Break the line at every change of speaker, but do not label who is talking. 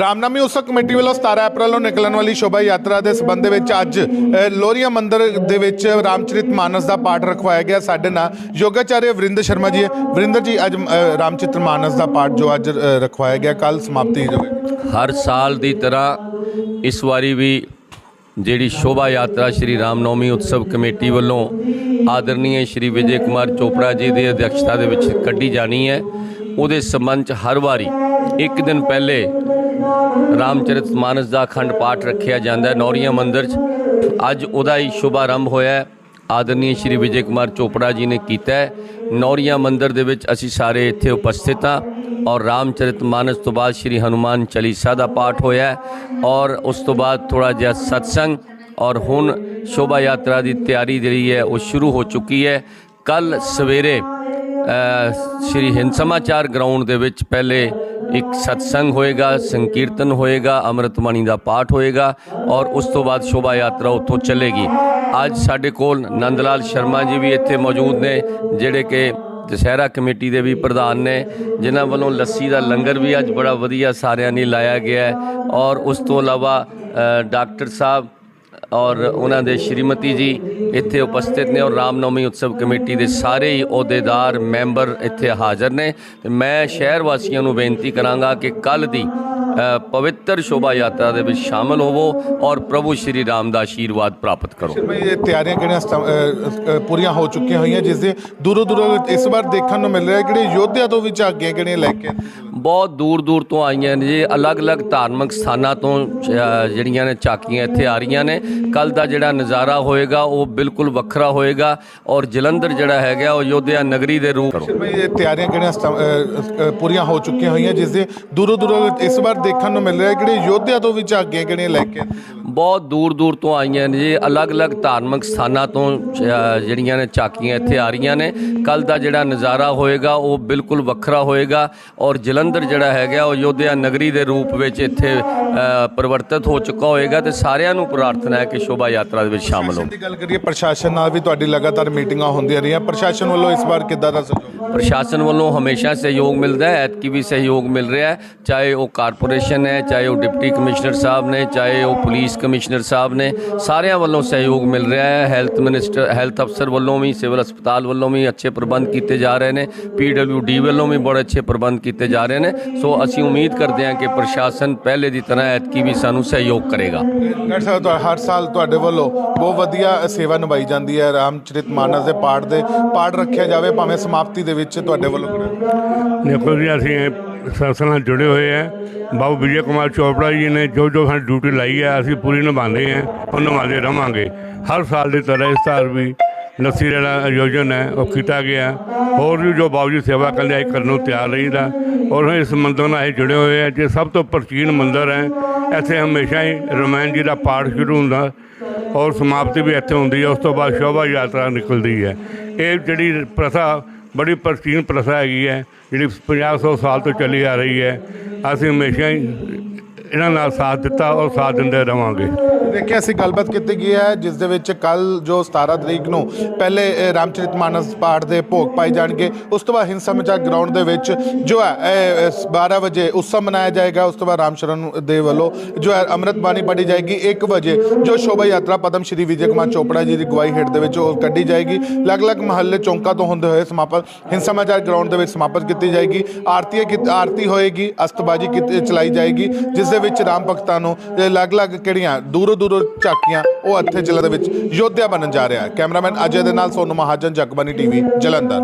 ਰਾਮਨਾਮੀ ਉਤਸਵ ਕਮੇਟੀ ਵੱਲੋਂ 17 ਅਪ੍ਰੈਲ ਨੂੰ ਨਿਕਲਣ ਵਾਲੀ ਸ਼ੋਭਾ ਯਾਤਰਾ ਦੇ ਸੰਬੰਧ ਵਿੱਚ ਅੱਜ ਅ, ਲੋਰੀਆ ਮੰਦਿਰ ਦੇ ਵਿੱਚ ਰਾਮਚਰਿਤ ਮਾਨਸ ਦਾ ਪਾਠ ਰਖਵਾਇਆ ਗਿਆ। ਸਾਡੇ ਨਾਲ ਯੋਗਾਚਾਰਿਆ ਵਰਿੰਦਰ ਸ਼ਰਮਾ ਜੀ ਵਰਿੰਦਰ ਜੀ ਅੱਜ ਰਾਮਚਰਿਤ ਮਾਨਸ ਦਾ ਪਾਠ ਜੋ ਅੱਜ ਰਖਵਾਇਆ ਗਿਆ ਕੱਲ ਸਮਾਪਤੀ ਹੋਵੇਗੀ
ਹਰ ਸਾਲ ਦੀ ਤਰ੍ਹਾਂ ਇਸ ਵਾਰੀ ਵੀ ਜਿਹੜੀ ਸ਼ੋਭਾ ਯਾਤਰਾ ਸ਼੍ਰੀ ਰਾਮਨੌਮੀ ਉਤਸਵ ਕਮੇਟੀ ਵੱਲੋਂ ਆਦਰਨੀय ਸ਼੍ਰੀ ਵਿਜੇ ਕੁਮਾਰ ਚੋਪੜਾ ਜੀ ਦੀ ਅਧਿਕਸ਼ਤਾ ਦੇ ਵਿੱਚ ਕੱਢੀ ਜਾਣੀ ਹੈ। ਉਹਦੇ ਸੰਬੰਧ ਚ ਹਰ ਵਾਰੀ ਇੱਕ ਦਿਨ ਪਹਿਲੇ ਰਾਮਚਰਿਤ ਮਾਨਸ ਦਾ ਅਖੰਡ ਪਾਠ ਰੱਖਿਆ ਜਾਂਦਾ ਹੈ ਨੌਰੀਆਂ ਮੰਦਿਰ 'ਚ। ਅੱਜ ਉਹਦਾ ਹੀ ਸ਼ੁਭ ਆਰੰਭ ਹੋਇਆ ਹੈ। ਆਦਰਨੀय ਸ਼੍ਰੀ ਵਿਜੇ ਕੁਮਾਰ ਚੋਪੜਾ ਜੀ ਨੇ ਕੀਤਾ ਹੈ। ਨੌਰੀਆਂ ਮੰਦਿਰ ਦੇ ਵਿੱਚ ਅਸੀਂ ਸਾਰੇ ਇੱਥੇ ਉਪਸਥਿਤ ਹਾਂ ਔਰ ਰਾਮਚਰਿਤ ਮਾਨਸ ਤੋਂ ਬਾਅਦ ਸ਼੍ਰੀ ਹਨੂਮਾਨ ਚਾਲੀਸਾ ਦਾ ਪਾਠ ਹੋਇਆ ਔਰ ਉਸ ਤੋਂ ਬਾਅਦ ਥੋੜਾ ਜਿਹਾ ਸਤਸੰਗ ਔਰ ਹੁਣ ਸ਼ੋਭਾ ਯਾਤਰਾ ਦੀ ਤਿਆਰੀ ਜਿਹੜੀ ਹੈ ਉਹ ਸ਼ੁਰੂ ਹੋ ਚੁੱਕੀ ਹੈ। ਕੱਲ ਸਵੇਰੇ ਸ਼੍ਰੀ ਹਿੰਦ ਸਮਾਚਾਰ ਗਰਾਊਂਡ ਦੇ ਵਿੱਚ ਪਹਿਲੇ ਇੱਕ ਸਤਸੰਗ ਹੋਏਗਾ, ਸੰਕੀਰਤਨ ਹੋਏਗਾ ਅੰਮ੍ਰਿਤਬਾਣੀ ਦਾ ਪਾਠ ਹੋਏਗਾ ਔਰ ਉਸ ਤੋਂ ਬਾਅਦ ਸ਼ੋਭਾ ਯਾਤਰਾ ਉੱਥੋਂ ਚੱਲੇਗੀ। ਅੱਜ ਸਾਡੇ ਕੋਲ ਨੰਦ ਲਾਲ ਸ਼ਰਮਾ ਜੀ ਵੀ ਇੱਥੇ ਮੌਜੂਦ ਨੇ, ਜਿਹੜੇ ਕਿ ਦੁਸਹਿਰਾ ਕਮੇਟੀ ਦੇ ਵੀ ਪ੍ਰਧਾਨ ਨੇ, ਜਿਨ੍ਹਾਂ ਵੱਲੋਂ ਲੱਸੀ ਦਾ ਲੰਗਰ ਵੀ ਅੱਜ ਬੜਾ ਵਧੀਆ ਸਾਰਿਆਂ ਨੇ ਲਾਇਆ ਗਿਆ ਹੈ ਔਰ ਉਸ ਤੋਂ ਇਲਾਵਾ ਡਾਕਟਰ ਸਾਹਿਬ ਔਰ ਉਹਨਾਂ ਦੇ ਸ਼੍ਰੀਮਤੀ ਜੀ ਇੱਥੇ ਉਪਸਥਿਤ ਨੇ ਔਰ ਰਾਮਨੌਮੀ ਉਤਸਵ ਕਮੇਟੀ ਦੇ ਸਾਰੇ ਹੀ ਅਹੁਦੇਦਾਰ ਮੈਂਬਰ ਇੱਥੇ ਹਾਜ਼ਰ ਨੇ। ਤੇ ਮੈਂ ਸ਼ਹਿਰ ਵਾਸੀਆਂ ਨੂੰ ਬੇਨਤੀ ਕਰਾਂਗਾ ਕਿ ਕੱਲ ਦੀ ਪਵਿੱਤਰ ਸ਼ੋਭਾ ਯਾਤਰਾ ਦੇ ਵਿੱਚ ਸ਼ਾਮਲ ਹੋਵੋ ਔਰ ਪ੍ਰਭੂ ਸ਼੍ਰੀ ਰਾਮ ਦਾ ਆਸ਼ੀਰਵਾਦ ਪ੍ਰਾਪਤ ਕਰੋ।
ਇਹ ਤਿਆਰੀਆਂ ਕਿਹੜੀਆਂ ਪੂਰੀਆਂ ਹੋ ਚੁੱਕੀਆਂ ਹੋਈਆਂ ਜਿਸ ਦੇ ਦੂਰੋਂ ਦੂਰੋਂ ਇਸ ਵਾਰ ਦੇਖਣ ਨੂੰ ਮਿਲ ਰਿਹਾ ਕਿਹੜੇ ਯੋਧਿਆਂ ਤੋਂ ਵੀ ਝਾਕੀਆਂ ਕਿਹੜੀਆਂ ਲੈ ਕੇ
ਬਹੁਤ ਦੂਰ ਦੂਰ ਤੋਂ ਆਈਆਂ ਨੇ ਜੀ ਅਲੱਗ-ਅਲੱਗ ਧਾਰਮਿਕ ਸਥਾਨਾਂ ਤੋਂ ਜਿਹੜੀਆਂ ਨੇ ਝਾਕੀਆਂ ਇੱਥੇ ਆ ਰਹੀਆਂ ਨੇ। ਕੱਲ ਦਾ ਜਿਹੜਾ ਨਜ਼ਾਰਾ ਹੋਏਗਾ ਉਹ ਬਿਲਕੁਲ ਵੱਖਰਾ ਹੋਏਗਾ ਔਰ ਜਲੰਧਰ ਜਿਹੜਾ ਹੈਗਾ ਉਹ ਯੋਧਿਆ ਨਗਰੀ ਦੇ ਰੂਪ
ਇਹ ਤਿਆਰੀਆਂ ਕਿਹੜੀਆਂ ਪੂਰੀਆਂ ਹੋ ਚੁੱਕੀਆਂ ਹੋਈਆਂ ਜਿਸ ਦੇ ਦੂਰੋਂ ਦੂਰੋਂ ਇਸ ਵਾਰ ਦੇਖਣ ਨੂੰ ਮਿਲ ਰਿਹਾ ਕਿਹੜੇ ਯੋਧਿਆਂ ਤੋਂ ਵੀ ਝਾਕੀਆਂ ਕਿਹੜੀਆਂ ਲੈ ਕੇ?
ਬਹੁਤ ਦੂਰ ਦੂਰ ਤੋਂ ਆਈਆਂ ਨੇ ਜੀ। ਅਲੱਗ-ਅਲੱਗ ਧਾਰਮਿਕ ਸਥਾਨਾਂ ਤੋਂ ਜਿਹੜੀਆਂ ਨੇ ਝਾਕੀਆਂ ਇੱਥੇ ਆ ਰਹੀਆਂ ਨੇ। ਕੱਲ ਦਾ ਜਿਹੜਾ ਨਜ਼ਾਰਾ ਹੋਏਗਾ ਉਹ ਬਿਲਕੁਲ ਵੱਖਰਾ ਹੋਏਗਾ ਔਰ ਜਲੰਧਰ ਜਿਹੜਾ ਹੈਗਾ ਉਹ ਯੋਧਿਆ ਨਗਰੀ ਦੇ ਰੂਪ ਵਿੱਚ ਇੱਥੇ ਪਰਿਵਰਤਿਤ ਹੋ ਚੁੱਕਾ ਹੋਏਗਾ ਤੇ ਸਾਰਿਆਂ ਨੂੰ ਪ੍ਰਾਰਥਨਾ ਹੈ ਕਿ ਸ਼ੋਭਾ ਯਾਤਰਾ ਦੇ ਵਿੱਚ ਸ਼ਾਮਲ ਹੋ
ਪ੍ਰਸ਼ਾਸਨ ਦੀ ਗੱਲ ਕਰੀਏ ਪ੍ਰਸ਼ਾਸਨ ਨਾਲ ਵੀ ਤੁਹਾਡੀ ਲਗਾਤਾਰ ਮੀਟਿੰਗਾਂ ਹੁੰਦੀਆਂ ਰਹੀਆਂ। ਪ੍ਰਸ਼ਾਸਨ ਵੱਲੋਂ ਇਸ ਵਾਰ ਕਿੱਦਾਂ ਦਾ ਸਹਿਯੋਗ?
ਪ੍ਰਸ਼ਾਸਨ ਵੱਲੋਂ ਹਮੇਸ਼ਾ ਸਹਿਯੋਗ ਮਿਲਦਾ ਹੈ ਐਤਕੀ ਵੀ ਸਹਿਯੋਗ ਮਿਲ ਰਿਹਾ ਹੈ ਚਾਹੇ ਉਹ ਕਾਰਪੋਰੇਸ਼ਨ ਹੈ ਚਾਹੇ ਉਹ ਡਿਪਟੀ ਕਮਿਸ਼ਨਰ ਸਾਹਿਬ ਨੇ ਚਾਹੇ ਉਹ ਪੁਲਿਸ ਕਮਿਸ਼ਨਰ ਸਾਹਿਬ ਨੇ ਸਾਰਿਆਂ ਵੱਲੋਂ ਸਹਿਯੋਗ ਮਿਲ ਰਿਹਾ ਹੈ। ਹੈਲਥ ਮਿਨਿਸਟਰ ਹੈਲਥ ਅਫਸਰ ਵੱਲੋਂ ਵੀ ਸਿਵਲ ਹਸਪਤਾਲ ਵੱਲੋਂ ਵੀ ਅੱਛੇ ਪ੍ਰਬੰਧ ਕੀਤੇ ਜਾ ਰਹੇ ਨੇ। ਪੀਡਬਲਯੂਡੀ ਵੱਲੋਂ ਵੀ ਬੜੇ ਅੱਛੇ ਪ੍ਰਬੰਧ ਕੀਤੇ ਜਾ ਰਹੇ ਨੇ। ਸੋ ਅਸੀਂ ਉਮੀਦ ਕਰਦੇ ਹਾਂ ਕਿ ਪ੍ਰਸ਼ਾਸਨ ਪਹਿਲੇ ਦੀ ਤਰ੍ਹਾਂ ਐਤਕੀ ਵੀ ਸਾਨੂੰ ਸਹਿਯੋਗ ਕਰੇਗਾ।
ਡਾਕਟਰ ਸਾਹਿਬ ਹਰ ਸਾਲ ਤੁਹਾਡੇ ਵੱਲੋਂ ਬਹੁਤ ਵਧੀਆ ਸੇਵਾ ਨਿਭਾਈ ਜਾਂਦੀ ਹੈ। ਰਾਮਚਰਿਤ ਮਾਨਸ ਦੇ ਪਾਠ ਦੇ ਪਾਠ ਰੱਖਿਆ ਜਾਵੇ ਭਾਵੇਂ ਸਮਾਪਤੀ ਦੇ ਵਿੱਚ ਤੁਹਾਡੇ ਵੱਲੋਂ।
ਦੇਖੋ ਜੀ ਅਸੀਂ ਸੰਸਥਾ ਨਾਲ ਜੁੜੇ ਹੋਏ ਹੈ ਬਾਬੂ ਵਿਜੇ ਕੁਮਾਰ ਚੋਪੜਾ ਜੀ ਨੇ ਜੋ ਜੋ ਸਾਡੀ ਡਿਊਟੀ ਲਾਈ ਹੈ ਅਸੀਂ ਪੂਰੀ ਨਿਭਾਉਂਦੇ ਹਾਂ ਉਹ ਨਿਭਾਉਂਦੇ ਰਵਾਂਗੇ। ਹਰ ਸਾਲ ਦੀ ਤਰ੍ਹਾਂ ਇਸ ਸਾਲ ਵੀ ਲੱਸੀ ਜਿਹੜਾ ਆਯੋਜਨ ਹੈ, ਉਹ ਕੀਤਾ ਗਿਆ। ਹੋਰ ਵੀ ਜੋ ਬਾਬੂ ਜੀ ਸੇਵਾ ਕਰਦੇ ਆਏ ਕਰਨ ਨੂੰ ਤਿਆਰ ਰਹੀਦਾ। ਔਰ ਇਸ ਮੰਦਰ ਨਾਲ ਇਹ ਜੁੜੇ ਹੋਏ ਹੈ ਜੇ ਸਭ ਤੋਂ ਪ੍ਰਾਚੀਨ ਮੰਦਰ ਹੈ, ਇੱਥੇ ਹਮੇਸ਼ਾ ਹੀ ਰਮਾਇਣ ਜੀ ਦਾ ਪਾਠ ਸ਼ੁਰੂ ਹੁੰਦਾ। ਔਰ ਸਮਾਪਤੀ ਵੀ ਇੱਥੇ ਹੁੰਦੀ ਹੈ, ਉਸ ਤੋਂ ਬਾਅਦ ਸ਼ੋਭਾ ਯਾਤਰਾ ਨਿਕਲਦੀ ਹੈ। ਇਹ ਜਿਹੜੀ ਪ੍ਰਥਾ, ਬੜੀ ਪ੍ਰਾਚੀਨ ਪ੍ਰਥਾ ਹੈਗੀ ਹੈ ਜਿਹੜੀ 50 ਸਾਲ ਤੋਂ ਚੱਲੀ ਆ ਰਹੀ ਹੈ, ਅਸੀਂ ਹਮੇਸ਼ਾ ਹੀ ਇਹਨਾਂ ਨਾਲ ਸਾਥ ਦਿੱਤਾ ਔਰ ਸਾਥ ਦਿੰਦੇ ਰਵਾਂਗੇ।
ਦੇਖਿਆ ਅਸੀਂ ਗੱਲਬਾਤ ਕੀਤੀ ਗਈ ਹੈ, ਜਿਸ ਦੇ ਵਿੱਚ ਕੱਲ ਜੋ 17 ਤਰੀਕ ਨੂੰ ਪਹਿਲੇ ਇਹ ਰਾਮਚਰਿਤ ਮਾਨਸ ਪਾਠ ਦੇ ਭੋਗ ਪਾਏ ਜਾਣਗੇ। ਉਸ ਤੋਂ ਬਾਅਦ ਹਿੰਦ ਸਮਾਚਾਰ ਗਰਾਊਂਡ ਦੇ ਵਿੱਚ ਜੋ ਹੈ, ਇਹ, ਇਸ 12 ਵਜੇ ਉਤਸਵ ਮਨਾਇਆ ਜਾਏਗਾ। ਉਸ ਤੋਂ ਬਾਅਦ ਰਾਮ ਸ਼ਰਨ ਦੇ ਵੱਲੋਂ ਜੋ ਹੈ, ਅੰਮ੍ਰਿਤ ਬਾਣੀ ਪੜ੍ਹੀ ਜਾਏਗੀ। 1 ਵਜੇ ਜੋ ਸ਼ੋਭਾ ਯਾਤਰਾ ਪਦਮ ਸ਼੍ਰੀ ਵਿਜੇ ਕੁਮਾਰ ਚੋਪੜਾ ਜੀ ਦੀ ਗਵਾਹੀ ਹੇਠ ਦੇ ਵਿੱਚ ਉਹ ਕੱਢੀ ਜਾਏਗੀ। ਅਲੱਗ-ਅਲੱਗ ਮਹੱਲੇ ਚੌਂਕਾਂ ਤੋਂ ਹੁੰਦੇ ਹੋਏ ਸਮਾਪਤ, ਹਿੰਦ ਸਮਾਚਾਰ ਗਰਾਊਂਡ ਦੇ ਵਿੱਚ ਸਮਾਪਤ ਕੀਤੀ ਜਾਏਗੀ। ਆਰਤੀ ਕੀ- ਆਰਤੀ ਹੋਏਗੀ, ਅਸਤਬਾਜੀ ਕੀਤੀ, ਚਲਾਈ ਜਾਏਗੀ, ਜਿਸ ਦੇ ਵਿੱਚ ਰਾਮ ਭਗਤਾਂ ਨੂੰ ਅਲੱਗ-ਅਲੱਗ ਕਿਹੜੀਆਂ ਦੂਰੋਂ ਦੂਰੋਂ ਝਾਕੀਆਂ, ਉਹ ਇੱਥੇ ਜ਼ਿਲ੍ਹਾ ਦੇ ਵਿੱਚ ਯੋਧਿਆ ਬਣਨ ਜਾ ਰਿਹਾ ਹੈ। ਕੈਮਰਾਮੈਨ ਅਜੇ ਦੇ ਨਾਲ ਸੋਨੂ ਮਹਾਜਨ ਜਗਬਾਨੀ ਟੀਵੀ, ਜਲੰਧਰ।